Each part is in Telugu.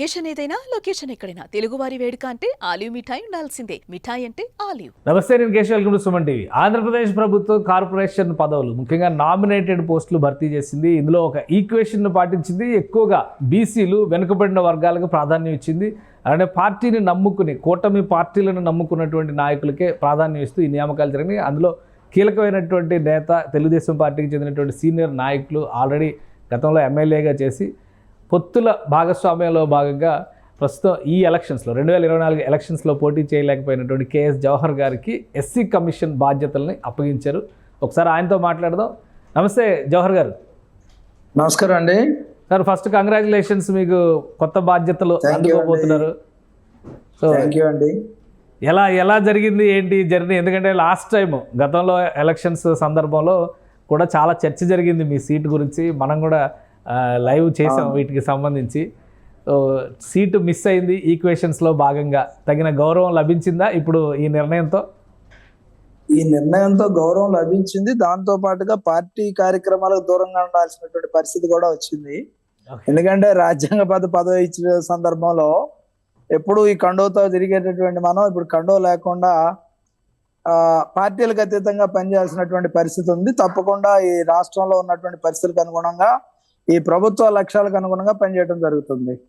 లొకేషన్ ఏదైనా లొకేషన్ ఎక్కడైనా. తెలుగువారి వేడుక అంటే ఆలివ్ మిఠాయి ఉండాల్సిందే. మిఠాయి అంటే ఆలివ్. నమస్తే నేను Keshav. Welcome to Suman TV. Andhra Pradesh ప్రభుత్వం కార్పొరేషన్ పదవులు ముఖ్యంగా నామినేటెడ్ పోస్టులు భర్తీ చేసింది. ఇందులో ఒక ఈక్వేషన్ పాటించింది. ఎక్కువగా బీసీలు వెనుకబడిన వర్గాలకు ప్రాధాన్యం ఇచ్చింది. అలానే పార్టీని నమ్ముకుని కూటమి పార్టీలను నమ్ముకున్నటువంటి నాయకులకే ప్రాధాన్యం ఇస్తూ ఈ నియామకాలు జరిగినాయి. అందులో కీలకమైనటువంటి నేత తెలుగుదేశం పార్టీకి చెందినటువంటి సీనియర్ నాయకులు ఆల్రెడీ గతంలో ఎమ్మెల్యేగా చేసి పొత్తుల భాగస్వామ్యంలో భాగంగా ప్రస్తుతం ఈ ఎలక్షన్స్లో రెండు వేల ఇరవై నాలుగు ఎలక్షన్స్లో పోటీ చేయలేకపోయినటువంటి కేఎస్ జవహర్ గారికి ఎస్సీ కమిషన్ బాధ్యతల్ని అప్పగించారు. ఒకసారి ఆయనతో మాట్లాడదాం. నమస్తే జవహర్ గారు. నమస్కారం అండి. సార్ ఫస్ట్ కంగ్రాచులేషన్స్ మీకు కొత్త బాధ్యతలు అందుకోబోతున్నారు. సో అండి. ఎలా ఎలా జరిగింది ఏంటి జర్నీ? ఎందుకంటే లాస్ట్ టైం గతంలో ఎలక్షన్స్ సందర్భంలో కూడా చాలా చర్చ జరిగింది మీ సీట్ గురించి. మనం కూడా లైవ్ చేసాం వీటికి సంబంధించి. సీటు మిస్ అయింది ఈక్వేషన్స్లో భాగంగా. తగిన గౌరవం లభించిందా ఇప్పుడు ఈ నిర్ణయంతో? ఈ నిర్ణయంతో గౌరవం లభించింది. దాంతో పాటుగా పార్టీ కార్యక్రమాలకు దూరంగా ఉండాల్సినటువంటి పరిస్థితి కూడా వచ్చింది. ఎందుకంటే రాజ్యాంగబద్ధ పదవి ఇచ్చిన సందర్భంలో ఎప్పుడు ఈ కండోతో తిరిగేటటువంటి మనం ఇప్పుడు కండో లేకుండా ఆ పార్టీలకు అతీతంగా పనిచేయాల్సినటువంటి పరిస్థితి ఉంది. తప్పకుండా ఈ రాష్ట్రంలో ఉన్నటువంటి పరిస్థితులకు అనుగుణంగా ఈ ప్రభుత్వ లక్ష్యాలకు అనుగుణంగా పనిచేయడం జరుగుతుంది.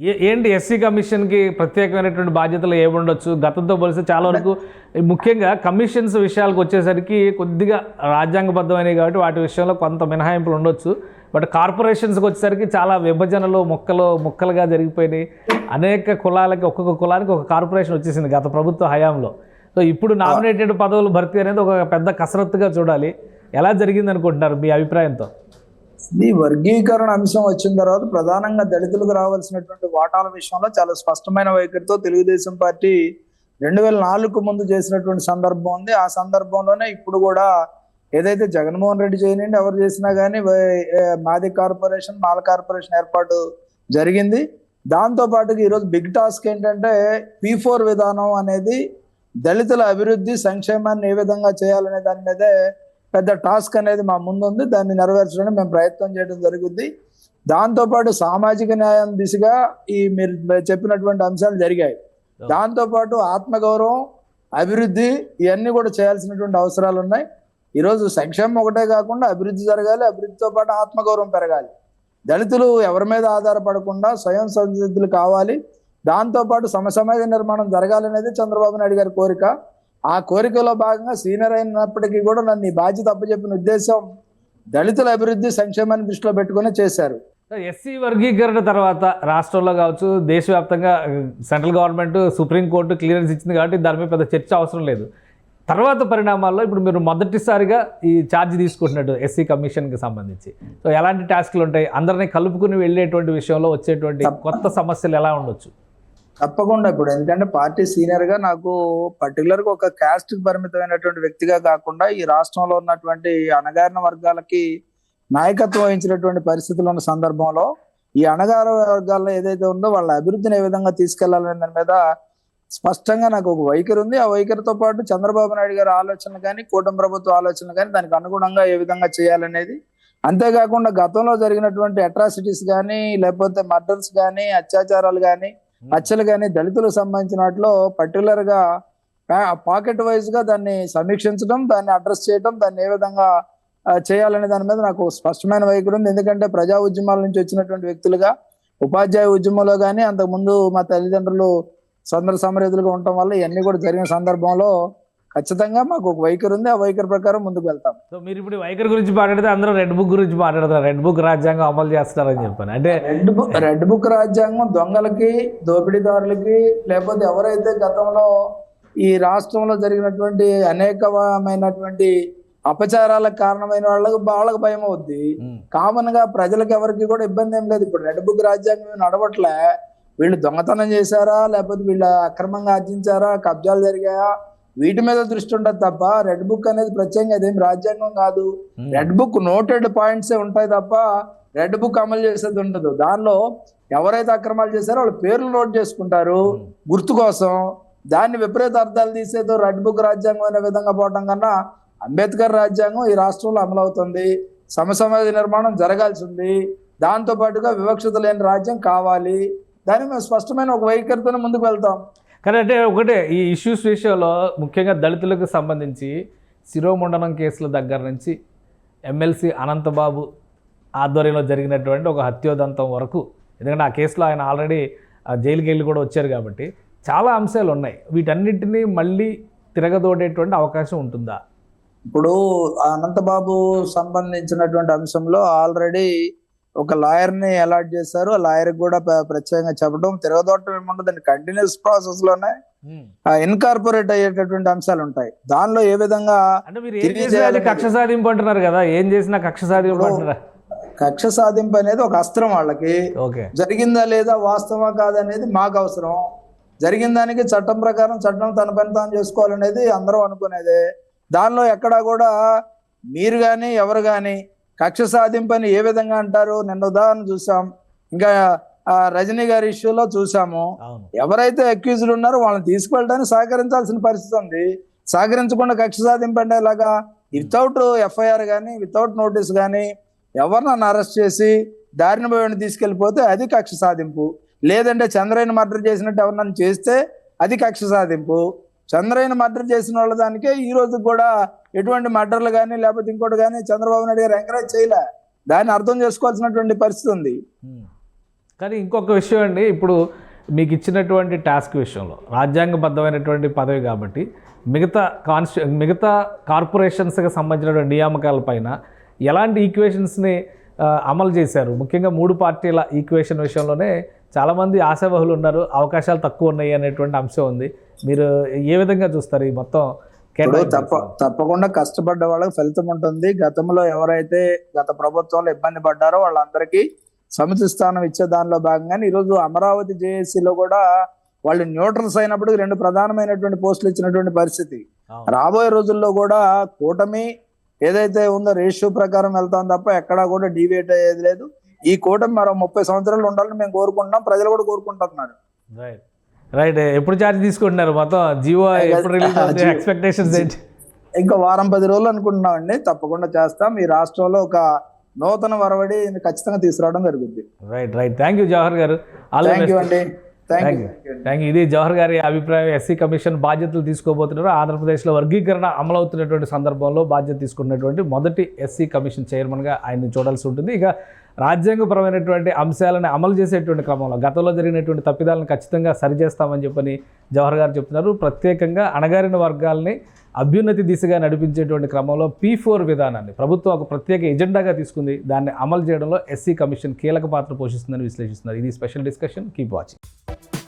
ఏ- ఏంటి ఎస్సీ కమిషన్కి ప్రత్యేకమైనటువంటి బాధ్యతలు ఏముండొచ్చు గతంతో పోలిస్తే చాలా వరకు ముఖ్యంగా కమిషన్స్ విషయాలకు వచ్చేసరికి కొద్దిగా రాజ్యాంగబద్ధమైనవి కాబట్టి వాటి విషయంలో కొంత మినహాయింపులు ఉండొచ్చు. బట్ కార్పొరేషన్స్కి వచ్చేసరికి చాలా విభజనలు ముక్కలు ముక్కలుగా జరిగిపోయినాయి. అనేక కులాలకి ఒక్కొక్క కులానికి ఒక కార్పొరేషన్ వచ్చేసింది గత ప్రభుత్వ హయాంలో. సో ఇప్పుడు నామినేటెడ్ పదవులు భర్తీ అనేది ఒక పెద్ద కసరత్తుగా చూడాలి. ఎలా జరిగింది అనుకుంటున్నారు మీ అభిప్రాయంతో? ఈ వర్గీకరణ అంశం వచ్చిన తర్వాత ప్రధానంగా దళితులకు రావాల్సినటువంటి వాటాల విషయంలో చాలా స్పష్టమైన వైఖరితో తెలుగుదేశం పార్టీ రెండు వేల నాలుగు ముందు చేసినటువంటి సందర్భం ఉంది. ఆ సందర్భంలోనే ఇప్పుడు కూడా ఏదైతే జగన్మోహన్ రెడ్డి చేయనండి ఎవరు చేసినా కానీ మాది కార్పొరేషన్ మాల కార్పొరేషన్ ఏర్పాటు జరిగింది. దాంతో పాటుగా ఈరోజు బిగ్ టాస్క్ ఏంటంటే పీ ఫోర్ విధానం అనేది దళితుల అభివృద్ధి సంక్షేమాన్ని ఏ విధంగా చేయాలనే దాని మీదే పెద్ద టాస్క్ అనేది మా ముందు ఉంది. దాన్ని నెరవేర్చడానికి మేము ప్రయత్నం చేయడం జరుగుద్ది. దాంతోపాటు సామాజిక న్యాయం దిశగా ఈ మీరు చెప్పినటువంటి అంశాలు జరిగాయి. దాంతోపాటు ఆత్మగౌరవం అభివృద్ధి ఇవన్నీ కూడా చేయాల్సినటువంటి అవసరాలు ఉన్నాయి. ఈరోజు సంక్షేమం ఒకటే కాకుండా అభివృద్ధి జరగాలి అభివృద్ధితో పాటు ఆత్మగౌరవం పెరగాలి. దళితులు ఎవరి మీద ఆధారపడకుండా స్వయం సంసిద్ధులు కావాలి. దాంతోపాటు సమసమాజ నిర్మాణం జరగాలనేది చంద్రబాబు నాయుడు గారి కోరిక. ఆ కోరికలో భాగంగా సీనియర్ అయినప్పటికీ కూడా నన్ను ఈ బాధ్యత అప్పచెప్పిన ఉద్దేశం దళితుల అభివృద్ధి సంక్షేమాన్ని దృష్టిలో పెట్టుకుని చేశారు. ఎస్సీ వర్గీకరణ తర్వాత రాష్ట్రంలో కావచ్చు దేశవ్యాప్తంగా సెంట్రల్ గవర్నమెంట్ సుప్రీంకోర్టు క్లియరెన్స్ ఇచ్చింది కాబట్టి దాని మీద పెద్ద చర్చ అవసరం లేదు. తర్వాత పరిణామాల్లో ఇప్పుడు మీరు మొదటిసారిగా ఈ ఛార్జ్ తీసుకుంటున్నట్టు ఎస్సీ కమిషన్కి సంబంధించి. సో ఎలాంటి టాస్క్లు ఉంటాయి? అందరినీ కలుపుకుని వెళ్ళేటువంటి విషయంలో వచ్చేటువంటి కొత్త సమస్యలు ఎలా ఉండొచ్చు? తప్పకుండా ఇప్పుడు ఎందుకంటే పార్టీ సీనియర్గా నాకు పర్టికులర్గా ఒక క్యాస్ట్ పరిమితమైనటువంటి వ్యక్తిగా కాకుండా ఈ రాష్ట్రంలో ఉన్నటువంటి అణగారిన వర్గాలకి నాయకత్వం వహించినటువంటి పరిస్థితులు ఉన్న సందర్భంలో ఈ అణగార వర్గాల్లో ఏదైతే ఉందో వాళ్ళ అభివృద్ధిని ఏ విధంగా తీసుకెళ్ళాలనే దాని మీద స్పష్టంగా నాకు ఒక వైఖరి ఉంది. ఆ వైఖరితో పాటు చంద్రబాబు నాయుడు గారి ఆలోచనలు కానీ కూటమి ప్రభుత్వ ఆలోచనలు కానీ దానికి అనుగుణంగా ఏ విధంగా చేయాలనేది. అంతేకాకుండా గతంలో జరిగినటువంటి అట్రాసిటీస్ కానీ లేకపోతే మర్డర్స్ కానీ అత్యాచారాలు కానీ నచ్చలు కానీ దళితులకు సంబంధించిన వాటిలో పర్టికులర్గా పాకెట్ వైజ్గా దాన్ని సమీక్షించడం దాన్ని అడ్రస్ చేయడం దాన్ని ఏ విధంగా చేయాలనే దాని మీద నాకు స్పష్టమైన వైఖరి ఉంది. ఎందుకంటే ప్రజా ఉద్యమాల నుంచి వచ్చినటువంటి వ్యక్తులుగా ఉపాధ్యాయ ఉద్యమంలో కానీ అంతకుముందు మా తల్లిదండ్రులు స్వతంత్ర సమరేతులుగా ఉండటం వల్ల ఇవన్నీ కూడా జరిగిన సందర్భంలో ఖచ్చితంగా మాకు ఒక వైఖరి ఉంది. ఆ వైఖరి ప్రకారం ముందుకు వెళ్తాం. సో మీరు ఇప్పుడు వైఖరి గురించి మాట్లాడితే అందరూ రెడ్ బుక్ గురించి మాట్లాడతారు రెడ్ బుక్ రాజ్యాంగం అమలు చేస్తారని చెప్పాను. అంటే రెడ్ బుక్ రెడ్ బుక్ రాజ్యాంగం దొంగలకి దోపిడీదారులకి లేకపోతే ఎవరైతే గతంలో ఈ రాష్ట్రంలో జరిగినటువంటి అనేకమైనటువంటి అపచారాలకు కారణమైన వాళ్ళకి వాళ్ళకి భయం అవుద్ది. కామన్గా ప్రజలకు ఎవరికి కూడా ఇబ్బంది ఏం లేదు. ఇప్పుడు రెడ్ బుక్ రాజ్యాంగం నడవట్లే. వీళ్ళు దొంగతనం చేశారా? లేకపోతే వీళ్ళు అక్రమంగా ఆర్జించారా? కబ్జాలు జరిగాయా? వీటి మీద దృష్టి ఉండదు తప్ప రెడ్ బుక్ అనేది ప్రత్యేకంగా అదేం రాజ్యాంగం కాదు. ఉమ్. రెడ్ బుక్ నోటెడ్ పాయింట్సే ఉంటాయి తప్ప రెడ్ బుక్ అమలు చేసేది ఉండదు. దానిలో ఎవరైతే అక్రమాలు చేశారో వాళ్ళ పేర్లు నోట్ చేసుకుంటారు. గుర్తు కోసం దాన్ని విపరీత అర్థాలు తీసేదో రెడ్ బుక్ రాజ్యాంగం అనే విధంగా పోవటం కన్నా అంబేద్కర్ రాజ్యాంగం ఈ రాష్ట్రంలో అమలవుతుంది. సమసమాజ నిర్మాణం జరగాల్సి ఉంది. దాంతో పాటుగా వివక్షత లేని రాజ్యం కావాలి. దాన్ని మేము స్పష్టమైన ఒక వైఖరితోనే ముందుకు వెళ్తాం. కానీ అంటే ఒకటే ఈ ఇష్యూస్ విషయంలో ముఖ్యంగా దళితులకు సంబంధించి శిరోముండనం కేసుల దగ్గర నుంచి ఎమ్మెల్సీ అనంతబాబు ఆధ్వర్యంలో జరిగినటువంటి ఒక హత్యోదంతం వరకు ఎందుకంటే ఆ కేసులో ఆయన ఆల్రెడీ జైలుకి వెళ్ళి కూడా వచ్చారు కాబట్టి చాలా అంశాలు ఉన్నాయి. వీటన్నిటిని మళ్ళీ తిరగదోడేటువంటి అవకాశం ఉంటుందా? ఇప్పుడు అనంతబాబు సంబంధించినటువంటి అంశంలో ఆల్రెడీ ఒక లాయర్ని అలాట్ చేశారు. ఆ లాయర్ కూడా ప్ర- ప్రత్యేకంగా చెప్పడం. తిరగదోటం ఏముండదండి కంటిన్యూస్ ప్రాసెస్లోనే ఇన్కార్పొరేట్ అయ్యేటటువంటి అంశాలు ఉంటాయి. దానిలో ఏ విధంగా కక్ష సాధింపు అంటున్నారు కదా. ఏం చేసినా కక్ష సాధింపు అంటున్నారా. కక్ష సాధింపు అనేది ఒక అస్త్రం వాళ్ళకి. జరిగిందా లేదా వాస్తవా కాదనేది మాకు అవసరం. జరిగిన దానికి చట్టం ప్రకారం చట్టం తన పని తాను చేసుకోవాలనేది అందరూ అనుకునేదే. దానిలో ఎక్కడా కూడా మీరు కానీ ఎవరు కానీ కక్ష సాధింపు అని ఏ విధంగా అంటారు? నిన్న ఉదాహరణ చూసాం. ఇంకా ఆ, రజనీ గారి ఇష్యూలో చూసాము. ఎవరైతే అక్యూజ్డ్ ఉన్నారో వాళ్ళని తీసుకువెళ్ళడానికి సహకరించాల్సిన పరిస్థితి ఉంది. సహకరించకుండా కక్ష సాధింపు అంటే ఎలాగా వితౌట్ ఎఫ్ఐఆర్ కానీ వితౌట్ నోటీస్ కానీ ఎవరినన్నా అరెస్ట్ చేసి దారిన పోయిన తీసుకెళ్ళిపోతే అది కక్ష సాధింపు. లేదంటే చంద్రయ్యని మర్డర్ చేసినట్టు ఎవరినన్నా చేస్తే అది కక్ష సాధింపు. చంద్రయ్యను మర్డర్ చేసిన వాళ్ళ దానికే ఈ రోజు కూడా ఎటువంటి మర్డర్లు కానీ లేకపోతే ఇంకోటి కానీ చంద్రబాబు నాయుడు గారు ఎంకరేజ్ చేయలే. దాన్ని అర్థం చేసుకోవాల్సినటువంటి పరిస్థితి ఉంది. కానీ ఇంకొక విషయం అండి ఇప్పుడు మీకు ఇచ్చినటువంటి టాస్క్ విషయంలో రాజ్యాంగబద్ధమైనటువంటి పదవి కాబట్టి మిగతా కాన్స్టి మిగతా కార్పొరేషన్స్కి సంబంధించినటువంటి నియామకాలపైన ఎలాంటి ఈక్వేషన్స్ని అమలు చేశారు? ముఖ్యంగా మూడు పార్టీల ఈక్వేషన్ విషయంలోనే చాలామంది ఆశావహులు ఉన్నారు అవకాశాలు తక్కువ ఉన్నాయి అనేటువంటి అంశం ఉంది. మీరు ఏ విధంగా చూస్తారు ఈ మొత్తం తప్ప తప్పకుండా కష్టపడ్డ వాళ్ళకి ఫలితం ఉంటుంది. గతంలో ఎవరైతే గత ప్రభుత్వంలో ఇబ్బంది పడ్డారో వాళ్ళందరికీ సమితి స్థానం ఇచ్చే దానిలో భాగంగానే ఈరోజు అమరావతి జేఏసీలో కూడా వాళ్ళు న్యూట్రల్స్ అయినప్పుడు రెండు ప్రధానమైనటువంటి పోస్టులు ఇచ్చినటువంటి పరిస్థితి. రాబోయే రోజుల్లో కూడా కూటమి ఏదైతే ఉందో రేషియో ప్రకారం వెళ్తాం తప్ప ఎక్కడా కూడా డివేట్ అయ్యేది లేదు. ఈ కూటమి మరో ముప్పై సంవత్సరాలు ఉండాలని మేము కోరుకుంటున్నాం ప్రజలు కూడా కోరుకుంటున్నారు. రైట్ రైట్ ఎప్పుడు ఛార్జ్ తీసుకుంటున్నారు? మొత్తం జియో ఎప్పుడు రిలీజ్. ఎక్స్పెక్టేషన్స్ ఏంటి? ఇంకా వారం పది రోజులు అనుకుంటున్నామండి తప్పకుండా చేస్తాం. ఈ రాష్ట్రంలో ఒక నూతన వరవడి ఖచ్చితంగా తీసుకురావడం జరుగుద్ది. Right right thank you Jawahar garu. Thank you. అండి. థ్యాంక్ యూ థ్యాంక్ యూ ఇది జవహర్ గారి అభిప్రాయం. ఎస్సీ కమిషన్ బాధ్యతలు తీసుకోబోతున్నారు. ఆంధ్రప్రదేశ్లో వర్గీకరణ అమలవుతున్నటువంటి సందర్భంలో బాధ్యత తీసుకున్నటువంటి మొదటి ఎస్సీ కమిషన్ చైర్మన్గా ఆయన్ని చూడాల్సి ఉంటుంది. ఇక రాజ్యాంగపరమైనటువంటి అంశాలను అమలు చేసేటువంటి క్రమంలో గతంలో జరిగినటువంటి తప్పిదాలను ఖచ్చితంగా సరిచేస్తామని చెప్పని జవహర్ గారు చెప్తున్నారు. ప్రత్యేకంగా అణగారిన వర్గాల్ని అభ్యున్నతి దిశగా నడిపించేటువంటి క్రమంలో పీ ఫోర్ విధానాన్ని ప్రభుత్వం ఒక ప్రత్యేక ఎజెండాగా తీసుకుంది. దాన్ని అమలు చేయడంలో ఎస్సీ కమిషన్ కీలక పాత్ర పోషిస్తుందని విశ్లేషిస్తున్నారు. ఇది స్పెషల్ డిస్కషన్. Keep watching.